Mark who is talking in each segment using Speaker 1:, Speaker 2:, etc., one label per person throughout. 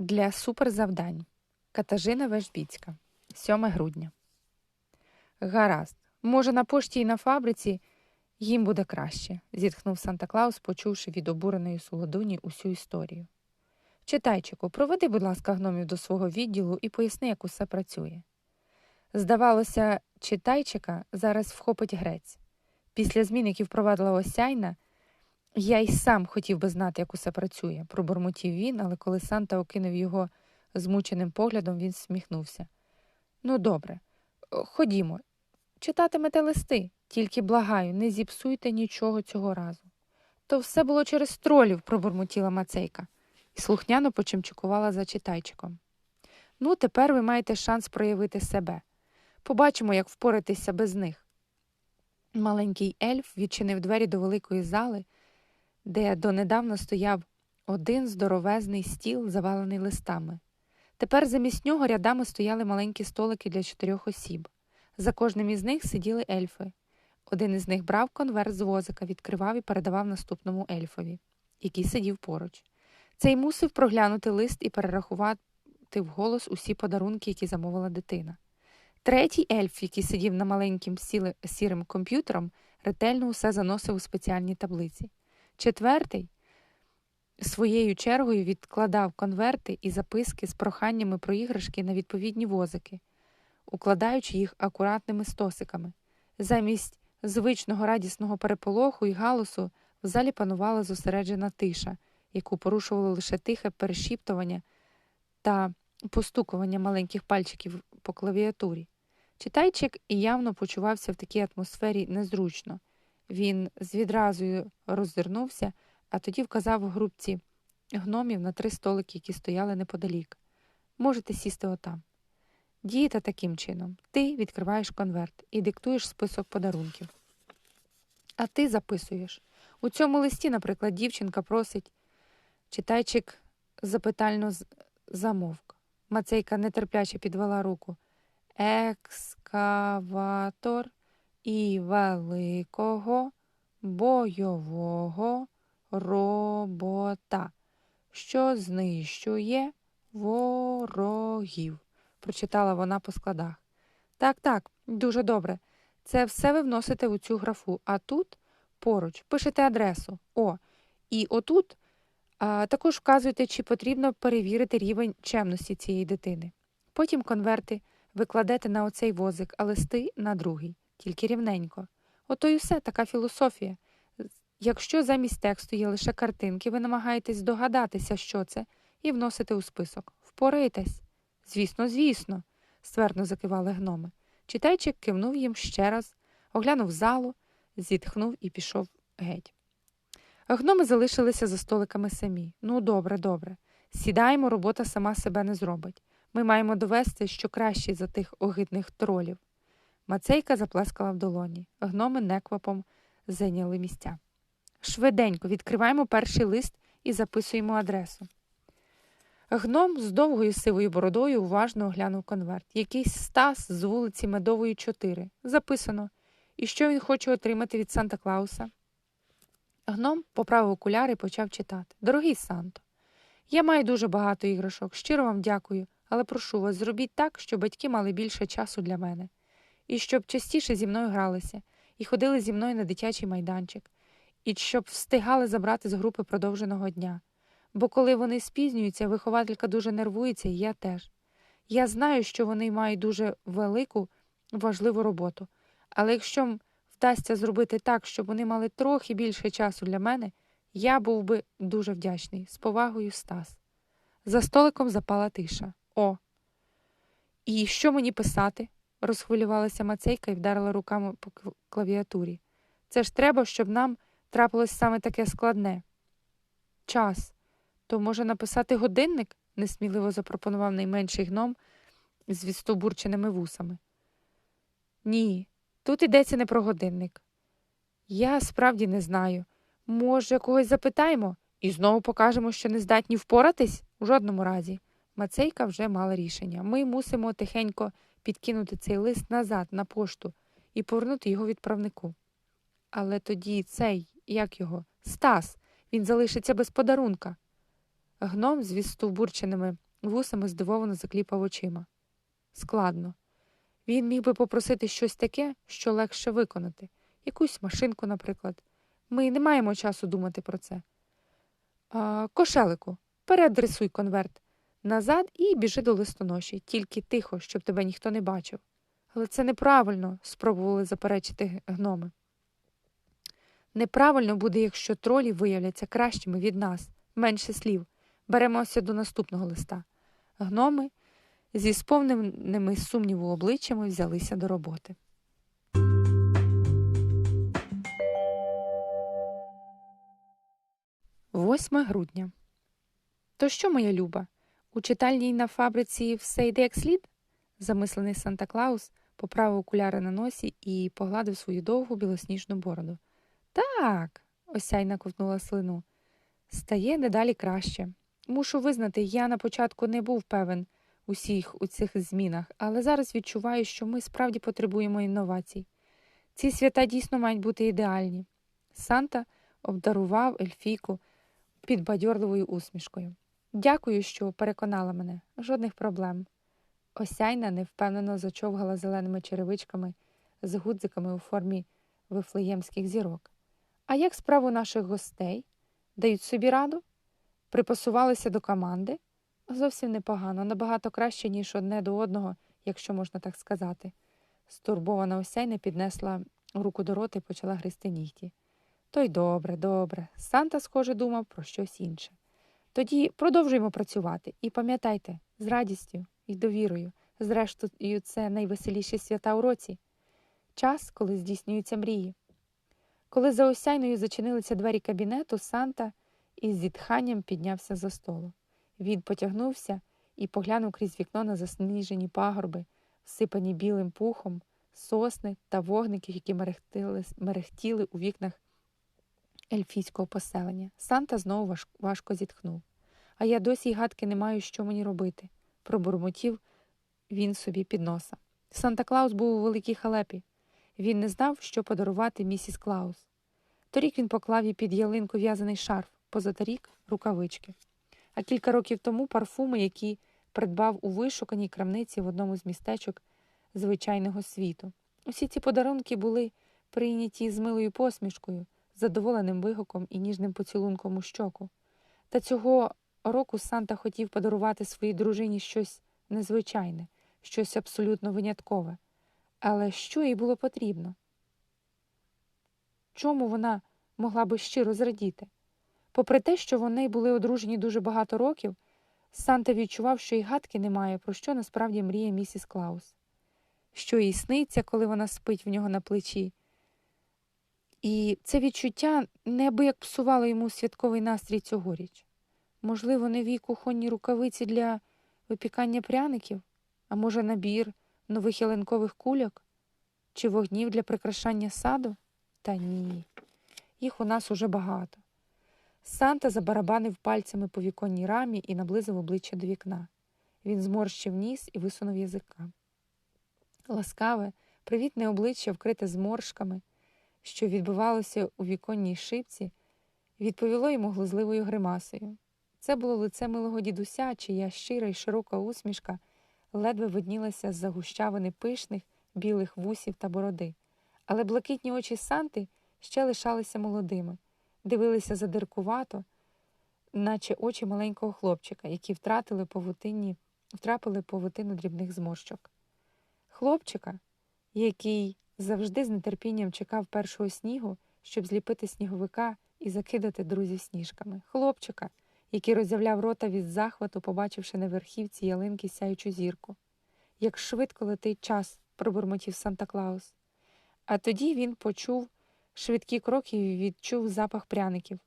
Speaker 1: Для суперзавдань Катажина Вежбіцька, 7 грудня. Гаразд. Може, на пошті і на фабриці їм буде краще, зітхнув Санта Клаус, почувши від обуреної солодуні усю історію. Читайчику, проведи, будь ласка, гномів до свого відділу і поясни, як усе працює. Здавалося, читайчика зараз вхопить грець. Після змін, які впровадила осяйна, я й сам хотів би знати, як усе працює, пробурмотів він, але коли Санта окинув його змученим поглядом, він сміхнувся. Ну, добре, ходімо. Читатимете листи, тільки благаю, не зіпсуйте нічого цього разу. То все було через тролів, пробурмотіла Мацейка, і слухняно почимчикувала за читайчиком. Ну, тепер ви маєте шанс проявити себе. Побачимо, як впоратися без них. Маленький ельф відчинив двері до великої зали, де донедавна стояв один здоровезний стіл, завалений листами. Тепер замість нього рядами стояли маленькі столики для чотирьох осіб. За кожним із них сиділи ельфи. Один із них брав конверт з возика, відкривав і передавав наступному ельфові, який сидів поруч. Цей мусив проглянути лист і перерахувати вголос усі подарунки, які замовила дитина. Третій ельф, який сидів на маленьким сірим комп'ютером, ретельно усе заносив у спеціальній таблиці. Четвертий своєю чергою відкладав конверти і записки з проханнями про іграшки на відповідні возики, укладаючи їх акуратними стосиками. Замість звичного радісного переполоху і галусу в залі панувала зосереджена тиша, яку порушувало лише тихе перешіптування та постукування маленьких пальчиків по клавіатурі. Читайчик і явно почувався в такій атмосфері незручно. Він з відразою роззирнувся, а тоді вказав групці гномів на три столики, які стояли неподалік. Можете сісти отам. Дієте таким чином. Ти відкриваєш конверт і диктуєш список подарунків. А ти записуєш. У цьому листі, наприклад, дівчинка просить. Читайчик запитально замовк. Мацейка нетерпляче підвела руку. Екскаватор і великого бойового робота, що знищує ворогів, прочитала вона по складах. Так, так, дуже добре. Це все ви вносите у цю графу, а тут поруч пишете адресу. О, і отут а, також вказуєте, чи потрібно перевірити рівень чемності цієї дитини. Потім конверти викладете на оцей возик, а листи на другий, тільки рівненько. Ото й усе така філософія. Якщо замість тексту є лише картинки, ви намагаєтесь здогадатися, що це, і вносите у список. Впоритесь. Звісно, звісно, ствердно закивали гноми. Читайчик кивнув їм ще раз, оглянув залу, зітхнув і пішов геть. Гноми залишилися за столиками самі. Ну, добре, добре. Сідаємо, робота сама себе не зробить. Ми маємо довести, що кращий за тих огидних тролів. Мацейка заплескала в долоні. Гноми неквапом зайняли місця. Швиденько відкриваємо перший лист і записуємо адресу. Гном з довгою сивою бородою уважно оглянув конверт. Якийсь Стас з вулиці Медової, 4. Записано. І що він хоче отримати від Санта Клауса? Гном поправив окуляри і почав читати. Дорогий Санто, я маю дуже багато іграшок. Щиро вам дякую, але прошу вас, зробіть так, щоб батьки мали більше часу для мене, і щоб частіше зі мною гралися, і ходили зі мною на дитячий майданчик, і щоб встигали забрати з групи продовженого дня. Бо коли вони спізнюються, вихователька дуже нервується, і я теж. Я знаю, що вони мають дуже велику, важливу роботу, але якщо вдасться зробити так, щоб вони мали трохи більше часу для мене, я був би дуже вдячний. З повагою Стас. За столиком запала тиша. О. І що мені писати? Розхвилювалася Мацейка і вдарила руками по клавіатурі. Це ж треба, щоб нам трапилось саме таке складне. Час. То може написати годинник? несміливо запропонував найменший гном з відстобурченими вусами. Ні, тут йдеться не про годинник. Я справді не знаю. Може, когось запитаємо і знову покажемо, що не здатні впоратись? У жодному разі. Мацейка вже мала рішення. Ми мусимо тихенько підкинути цей лист назад на пошту і повернути його відправнику. Але тоді цей, як його, Стас, він залишиться без подарунка. Гном з відстовбурченими вусами здивовано закліпав очима. Складно. Він міг би попросити щось таке, що легше виконати, якусь машинку, наприклад. Ми не маємо часу думати про це. А, Кошелику, переадресуй конверт назад і біжи до листоноші, тільки тихо, щоб тебе ніхто не бачив. Але це неправильно, спробували заперечити гноми. Неправильно буде, якщо тролі виявляться кращими від нас, менше слів. Беремося до наступного листа. Гноми зі сповненими сумніву обличчями взялися до роботи. Восьме грудня. То що, моя люба? У читальній на фабриці все йде як слід? Замислений Санта Клаус поправив окуляри на носі і погладив свою довгу білосніжну бороду. Так, осяйна ковтнула слину. Стає дедалі краще. Мушу визнати, я на початку не був певен усіх у цих змінах, але зараз відчуваю, що ми справді потребуємо інновацій. Ці свята дійсно мають бути ідеальні. Санта обдарував Ельфійку підбадьорливою усмішкою. Дякую, що переконала мене. Жодних проблем. Осяйна невпевнено зачовгала зеленими черевичками з гудзиками у формі вифлеємських зірок. А як справу наших гостей? Дають собі раду? Припасувалися до команди? Зовсім непогано, набагато краще, ніж одне до одного, якщо можна так сказати. Стурбована осяйна піднесла руку до рота і почала гризти нігті. То й добре, добре. Санта, схоже, думав про щось інше. Тоді продовжуємо працювати і пам'ятайте, з радістю і довірою, зрештою, це найвеселіші свята у році, час, коли здійснюються мрії. Коли за осяйною зачинилися двері кабінету, Санта із зітханням піднявся за столу. Він потягнувся і поглянув крізь вікно на засніжені пагорби, всипані білим пухом, сосни та вогників, які мерехтіли, мерехтіли у вікнах ельфійського поселення. Санта знову важко зітхнув. А я досі й гадки не маю, що мені робити, пробурмотів він собі під носа. Санта Клаус був у великій халепі. Він не знав, що подарувати місіс Клаус. Торік він поклав їй під ялинку в'язаний шарф, позаторік рукавички. А кілька років тому парфуми, які придбав у вишуканій крамниці в одному з містечок звичайного світу. Усі ці подарунки були прийняті з милою посмішкою, задоволеним вигуком і ніжним поцілунком у щоку. Та цього року Санта хотів подарувати своїй дружині щось незвичайне, щось абсолютно виняткове. Але що їй було потрібно? Чому вона могла би щиро зрадіти? Попри те, що вони були одружені дуже багато років, Санта відчував, що й гадки немає, про що насправді мріє місіс Клаус, що їй сниться, коли вона спить в нього на плечі. І це відчуття неабияк псувало йому святковий настрій цьогоріч. Можливо, нові кухонні рукавиці для випікання пряників, а може, набір нових ялинкових кульок чи вогнів для прикрашання саду? Та ні, їх у нас уже багато. Санта забарабанив пальцями по віконній рамі і наблизив обличчя до вікна. Він зморщив ніс і висунув язика. Ласкаве, привітне обличчя, вкрите зморшками, що відбивалося у віконній шипці, відповіло йому глузливою гримасою. Це було лице милого дідуся, чия щира й широка усмішка ледве виднілася з загущавини пишних білих вусів та бороди, але блакитні очі Санти ще лишалися молодими, дивилися задиркувато, наче очі маленького хлопчика, які втратили павутинні, втрапили павутину дрібних зморщок. Хлопчика, який завжди з нетерпінням чекав першого снігу, щоб зліпити сніговика і закидати друзів сніжками. Хлопчика який роззявляв рота від захвату, побачивши на верхівці ялинки сяючу зірку. Як швидко летить час, пробурмотів Санта Клаус. А тоді він почув швидкі кроки і відчув запах пряників.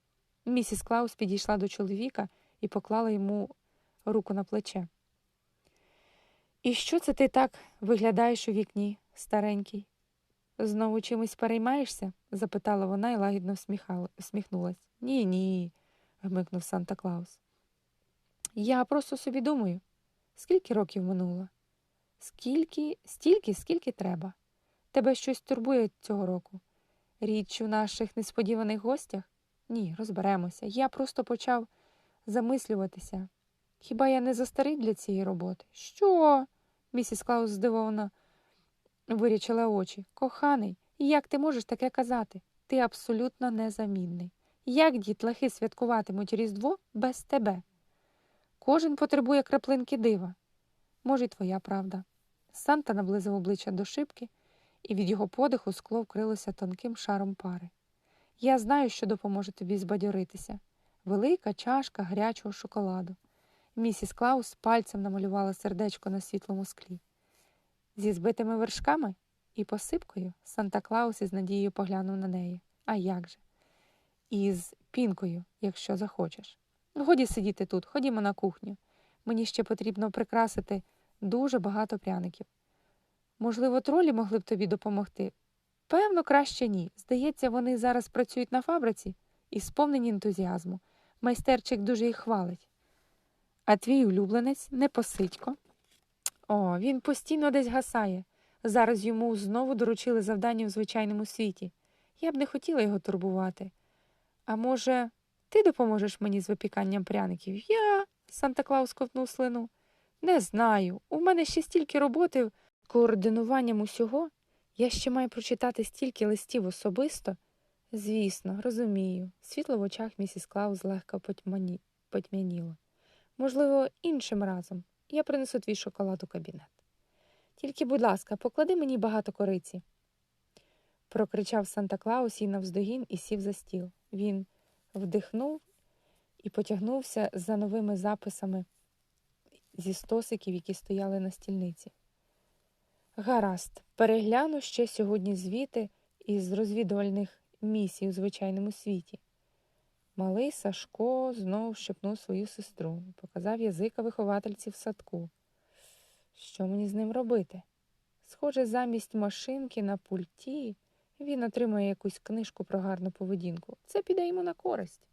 Speaker 1: Місіс Клаус підійшла до чоловіка і поклала йому руку на плече. І що це ти так виглядаєш у вікні, старенький? Знову чимось переймаєшся? запитала вона і лагідно всміхнулась. Ні, ні, гмикнув Санта Клаус. Я просто собі думаю, скільки років минуло? Скільки, стільки, скільки треба. Тебе щось турбує цього року. Річ у наших несподіваних гостях? Ні, розберемося. Я просто почав замислюватися. Хіба я не застарий для цієї роботи? Що? Місіс Клаус здивовано вирічила очі. Коханий, як ти можеш таке казати? Ти абсолютно незамінний. Як дітлахи святкуватимуть Різдво без тебе? Кожен потребує краплинки дива. Може, й твоя правда. Санта наблизив обличчя до шибки, і від його подиху скло вкрилося тонким шаром пари. Я знаю, що допоможе тобі збадьоритися. Велика чашка гарячого шоколаду. Місіс Клаус пальцем намалювала сердечко на світлому склі. Зі збитими вершками і посипкою Санта Клаус із надією поглянув на неї. А як же? І з пінкою, якщо захочеш. Годі сидіти тут, ходімо на кухню. Мені ще потрібно прикрасити дуже багато пряників. Можливо, тролі могли б тобі допомогти? Певно, краще ні. Здається, вони зараз працюють на фабриці і сповнені ентузіазму. Майстерчик дуже їх хвалить. А твій улюбленець непосидько. О, він постійно десь гасає. Зараз йому знову доручили завдання в звичайному світі. Я б не хотіла його турбувати. А може, ти допоможеш мені з випіканням пряників? Я. Санта Клаус ковтнув слину. Не знаю. У мене ще стільки роботи координуванням усього. Я ще маю прочитати стільки листів особисто. Звісно, розумію. Світло в очах місіс Клаус легко потьмані... потьмяніло. Можливо, іншим разом я принесу твій шоколад у кабінет. Тільки, будь ласка, поклади мені багато кориці. Прокричав Санта Клаус їй навздогін і сів за стіл. Він вдихнув і потягнувся за новими записами зі стосиків, які стояли на стільниці. Гаразд, перегляну ще сьогодні звіти із розвідувальних місій у звичайному світі. Малий Сашко знов щепнув свою сестру, показав язика виховательці в садку. Що мені з ним робити? Схоже, замість машинки на пульті він отримає якусь книжку про гарну поведінку. Це піде йому на користь.